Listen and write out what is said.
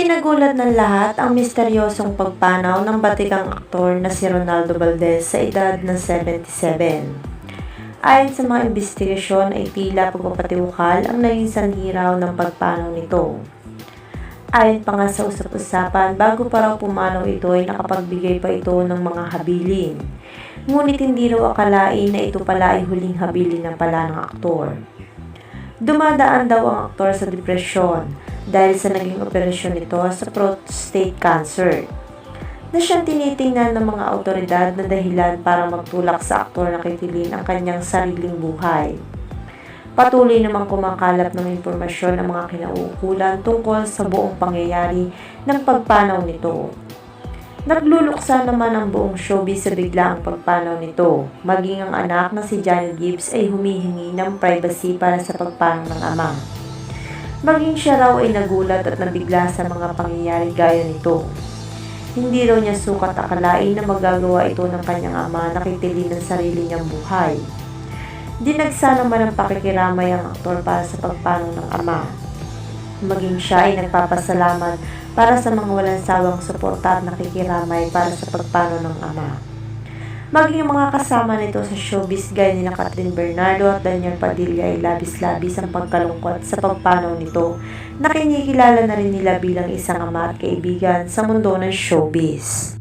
Ikinagulat ng lahat ang misteryosong pagpanaw ng batikang aktor na si Ronaldo Valdez sa edad na 77. Ayon sa mga investigasyon ay tila pagpapatiwakal ang naging sanhiraw ng pagpanaw nito. Ayon pa nga sa usap-usapan, bago pa raw pumanaw ito ay nakapagbigay pa ito ng mga habilin. Ngunit hindi raw akalain na ito pala ay huling habilin na pala ng aktor. Dumadaan daw ang aktor sa depresyon dahil sa naging operasyon nito sa prostate cancer na siyang tinitingnan ng mga autoridad na dahilan para magtulak sa aktor na kitilin ang kanyang sariling buhay. Patuloy namang kumakalap ng impormasyon ang mga kinauukulan tungkol sa buong pangyayari ng pagpanaw nito. Nagluluksa naman ang buong showbiz sa biglaang pagpanaw nito. Maging ang anak na si Johnny Gibbs ay humihingi ng privacy para sa pagpanaw ng ama. Maging siya raw ay nagulat at nabigla sa mga pangyayari gaya nito. Hindi raw niya sukat akalain na magagawa ito ng kanyang ama na kitilin ng sarili niyang buhay. Dinagsa naman ang pakikiramay ang aktor para sa pagpanaw ng ama. Maging siya ay nagpapasalamat para sa mga walang sawang suporta at nakikiramay para sa pagpanaw ng ama. Maging mga kasama nito sa showbiz gaya ni Catherine Bernardo at Daniel Padilla ay labis-labis ang pagkalungkot sa pagpanaw nito na kinikilala na rin nila bilang isang ama at kaibigan sa mundo ng showbiz.